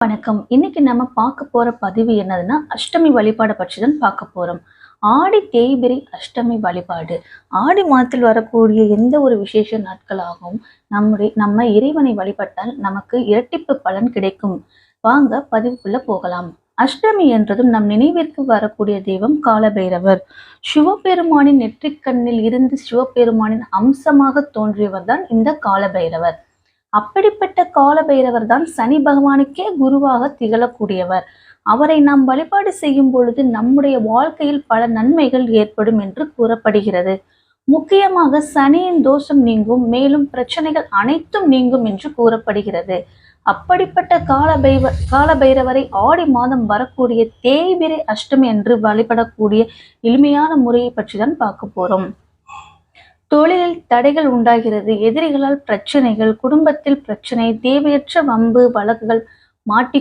வணக்கம். இன்னைக்கு நம்ம பார்க்க போற பதிவு என்னதுன்னா அஷ்டமி வழிபாடை பற்றி தான் பார்க்க போறோம். ஆடி தேய்பிரி அஷ்டமி வழிபாடு. ஆடி மாதத்தில் வரக்கூடிய எந்த ஒரு விசேஷ நாட்களாகவும் நம்முடைய நம்ம இறைவனை வழிபட்டால் நமக்கு இரட்டிப்பு பலன் கிடைக்கும். வாங்க பதிவுக்குள்ள போகலாம். அஷ்டமி என்றதும் நம் நினைவிற்கு வரக்கூடிய தெய்வம் காலபைரவர். சிவபெருமானின் நெற்றிக்கண்ணில் இருந்து சிவபெருமானின் அம்சமாக தோன்றியவர் தான் இந்த காலபைரவர். அப்படிப்பட்ட கால பைரவர் தான் சனி பகவானுக்கே குருவாக திகழக்கூடியவர். அவரை நாம் வழிபாடு செய்யும் பொழுது நம்முடைய வாழ்க்கையில் பல நன்மைகள் ஏற்படும் என்று கூறப்படுகிறது. முக்கியமாக சனியின் தோஷம் நீங்கும் மேலும் பிரச்சனைகள் அனைத்தும் நீங்கும் என்று கூறப்படுகிறது. அப்படிப்பட்ட காலபைவ காலபைரவரை ஆடி மாதம் வரக்கூடிய தேய்பிரை அஷ்டமி என்று வழிபடக்கூடிய எளிமையான முறையை பற்றி தான் பார்க்க போறோம். தொழிலில் தடைகள் உண்டாகிறது. எதிரிகளால் பிரச்சனைகள் குடும்பத்தில் பிரச்சனை தேவையற்ற வம்பு வழக்குகள் மாட்டி